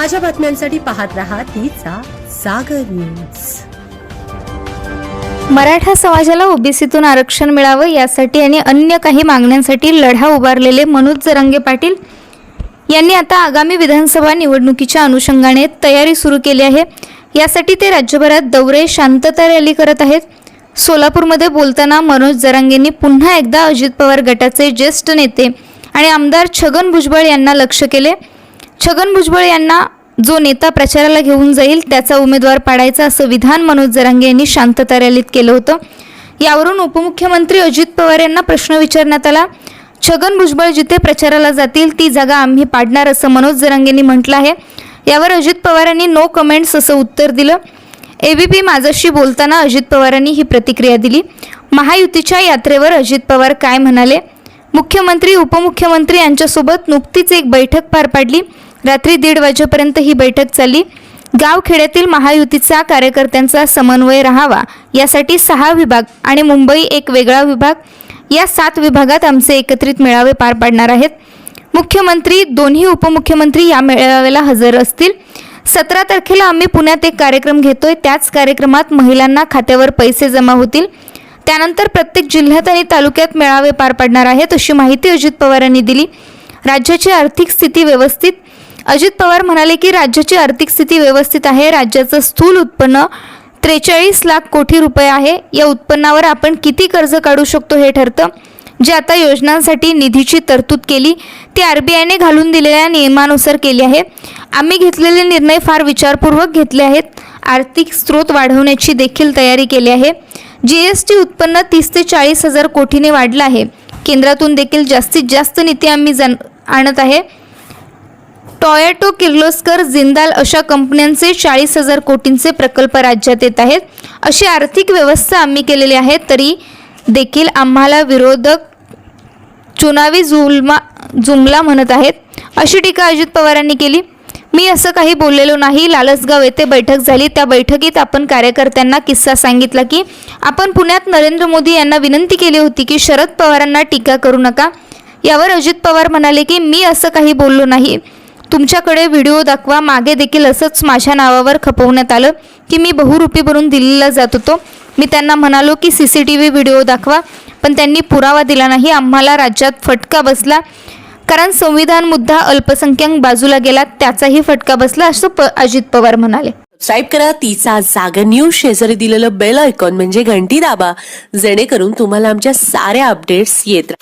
ताज्या बातम्यांसाठी पाहत रहा तिचा सागर न्यूज. मराठा समाजाला ओबीसीतून आरक्षण मिळावं यासाठी आणि अन्य काही मागण्यांसाठी लढा उभारलेले मनोज जरांगे पाटील यांनी आता आगामी विधानसभा निवडणुकीच्या अनुषंगाने तयारी सुरू केली आहे. यासाठी ते राज्यभरात दौरे शांतता रॅली करत आहेत. सोलापूरमध्ये बोलताना मनोज जरांगेंनी पुन्हा एकदा अजित पवार गटाचे ज्येष्ठ नेते आणि आमदार छगन भुजबळ यांना लक्ष केले. छगन भुजबळ यांना जो नेता प्रचाराला घेऊन जाईल त्याचा उमेदवार पाडायचा असं विधान मनोज जरांगे यांनी शांतता रॅलीत केलं होतं. यावरून उपमुख्यमंत्री अजित पवार यांना प्रश्न विचारण्यात आला. छगन भुजबळ जिथे प्रचाराला जातील ती जागा आम्ही पाडणार असं मनोज जरांगेंनी म्हटलं आहे. यावर अजित पवारांनी नो कमेंट्स असं उत्तर दिलं. एबीपी माझाशी बोलताना अजित पवारांनी ही प्रतिक्रिया दिली. महायुतीच्या यात्रेवर अजित पवार काय म्हणाले? मुख्यमंत्री उपमुख्यमंत्री यांच्यासोबत नुकतीच एक बैठक पार पाडली. रात्री दीड वाजेपर्यंत ही बैठक चालली. गावखेड्यातील महायुतीचा कार्यकर्त्यांचा समन्वय राहावा यासाठी सहा विभाग आणि मुंबई एक वेगळा विभाग या सात विभागात आमचे एकत्रित मेळावे पार पाडणार आहेत. मुख्यमंत्री दोन्ही उपमुख्यमंत्री या मेळाव्याला हजर असतील. सतरा तारखेला आम्ही पुण्यात एक कार्यक्रम घेतोय. त्याच कार्यक्रमात महिलांना खात्यावर पैसे जमा होतील. त्यानंतर प्रत्येक जिल्ह्यात आणि तालुक्यात मेळावे पार पाडणार आहेत अशी माहिती अजित पवारांनी दिली. राज्याची आर्थिक स्थिती व्यवस्थित अजित पवार म्हणाले की राज्याची आर्थिक स्थिती व्यवस्थित आहे राज्याचं स्थूल उत्पन्न त्रेचाळीस लाख कोटी रुपये आहे या उत्पन्नावर आपण किती कर्ज काढू शकतो हे ठरतं. जे आता योजनांसाठी निधीची तरतूद केली ती आर बी आयने घालून दिलेल्या नियमानुसार केली आहे. आम्ही घेतलेले निर्णय फार विचारपूर्वक घेतले आहेत. आर्थिक स्रोत वाढवण्याची देखील तयारी केली आहे. जी एस टी उत्पन्न तीस ते चाळीस हजार कोटीने वाढलं आहे. केंद्रातून देखील जास्तीत जास्त निधी आम्ही जाण आणत आहे. टॉयॅटो किर्लोस्कर जिंदाल अशा कंपन्यांचे चाळीस हजार कोटींचे प्रकल्प राज्यात येत आहेत. अशी आर्थिक व्यवस्था आम्ही केलेली आहे तरी देखील आम्हाला विरोधक चुनावी जुलमा जुमला म्हणत आहेत. अशी टीका अजित पवारांनी केली. मी असं काही बोललेलो नाही. लालसगाव येथे बैठक झाली. त्या बैठकीत आपण कार्यकर्त्यांना किस्सा सांगितला की आपण पुण्यात नरेंद्र मोदी यांना विनंती केली होती की शरद पवारांना टीका करू नका. यावर अजित पवार म्हणाले की मी असं काही बोललो नाही. तुमच्याकडे व्हिडिओ दाखवा मागे देखील असंच माझ्या नावावर खपवण्यात आलं की मी बहुरूपी भरून दिल्लीला जात होतो. मी त्यांना म्हणालो की C C T V video दाखवा पण त्यांनी पुरावा दिला नाही. आम्हाला राज्यात फटका बसला. कारण संविधान मुद्दा अल्पसंख्याक बाजूला गेला त्याचाही फटका बसला असं प अजित पवार म्हणाले. सबस्क्राईब करा तिचा जागर न्यूज शेजारी दिलेलं बेल आयकॉन म्हणजे घंटी दाबा जेणेकरून तुम्हाला आमच्या साऱ्या अपडेट्स येत